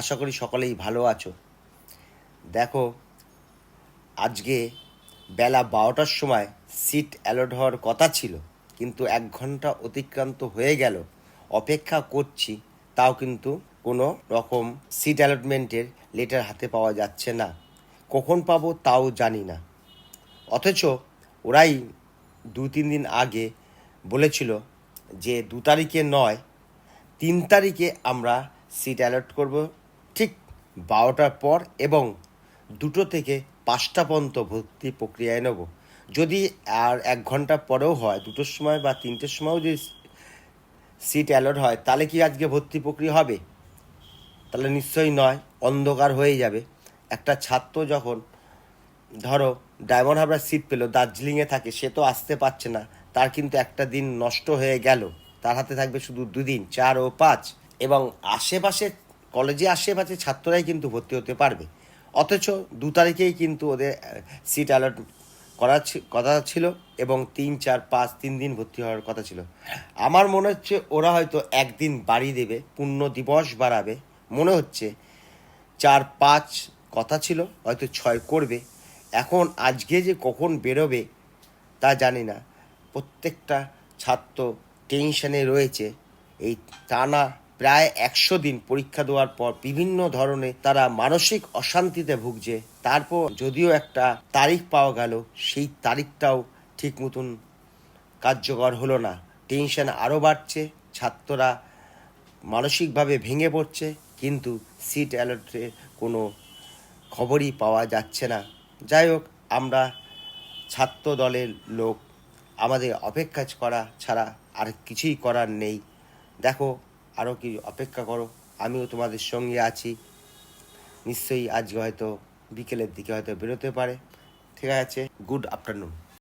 আশা করি সকলেই ভালো আছো। দেখো, আজকে বেলা বারোটার সময় সিট অ্যালট হওয়ার কথা ছিল, কিন্তু এক ঘণ্টা অতিক্রান্ত হয়ে গেল। অপেক্ষা করছি, তাও কিন্তু কোনো রকম সিট অ্যালটমেন্টের লেটার হাতে পাওয়া যাচ্ছে না। কখন পাবো তাও জানি না। অথচ ওরাই দু তিন দিন আগে বলেছিল যে দু তারিখে নয়, তিন তারিখে আমরা সিট অ্যালার্ট করব। ঠিক বারোটার পর এবং দুটো থেকে পাঁচটা পর্যন্ত ভর্তি প্রক্রিয়ায় নেব। যদি আর এক ঘণ্টা পরেও হয়, দুটোর সময় বা তিনটের সময়ও যদি সিট অ্যালার্ট হয়, তাহলে কি আজকে ভর্তি প্রক্রিয়া হবে? তাহলে নিশ্চয়ই নয়, অন্ধকার হয়ে যাবে। একটা ছাত্র যখন, ধরো, ডায়মন্ড হারবার সিট পেল, দার্জিলিংয়ে থাকে, সে তো আসতে পারছে না। তার কিন্তু একটা দিন নষ্ট হয়ে গেল। তার হাতে থাকবে শুধু দুদিন, চার ও পাঁচ। এবং আশেপাশে কলেজে আশেপাশে ছাত্ররাই কিন্তু ভর্তি হতে পারবে। অথচ দু তারিখেই কিন্তু ওদের সিট অ্যালার্ট করা কথা ছিল এবং তিন, চার, পাঁচ, তিন দিন ভর্তি হওয়ার কথা ছিল। আমার মনে হচ্ছে ওরা হয়তো একদিন বাড়ি দেবে, পূর্ণ দিবস বাড়াবে। মনে হচ্ছে চার, পাঁচ কথা ছিল, হয়তো ছয় করবে। এখন আজকে যে কখন বেরোবে তা জানি না। প্রত্যেকটা ছাত্র টেনশনে রয়েছে। এই টানা প্রায় একশো দিন পরীক্ষা দেওয়ার পর বিভিন্ন ধরনের তারা মানসিক অশান্তিতে ভুগছে। তারপর যদিও একটা তারিখ পাওয়া গেল, সেই তারিখটাও ঠিক মতন কার্যকর হলো না। টেনশন আরও বাড়ছে, ছাত্ররা মানসিকভাবে ভেঙে পড়ছে, কিন্তু সিট অ্যালার্টের কোনো খবরই পাওয়া যাচ্ছে না। যাই হোক, আমরা ছাত্র দলের লোক, আমাদের অপেক্ষা করা ছাড়া আর কিছুই করার নেই। দেখো আরও কি অপেক্ষা করো? আমিও তোমাদের সঙ্গে আছি। নিশ্চয়ই আজকে হয়তো বিকেলের দিকে হয়তো বেরোতে পারে। ঠিক আছে? Good afternoon.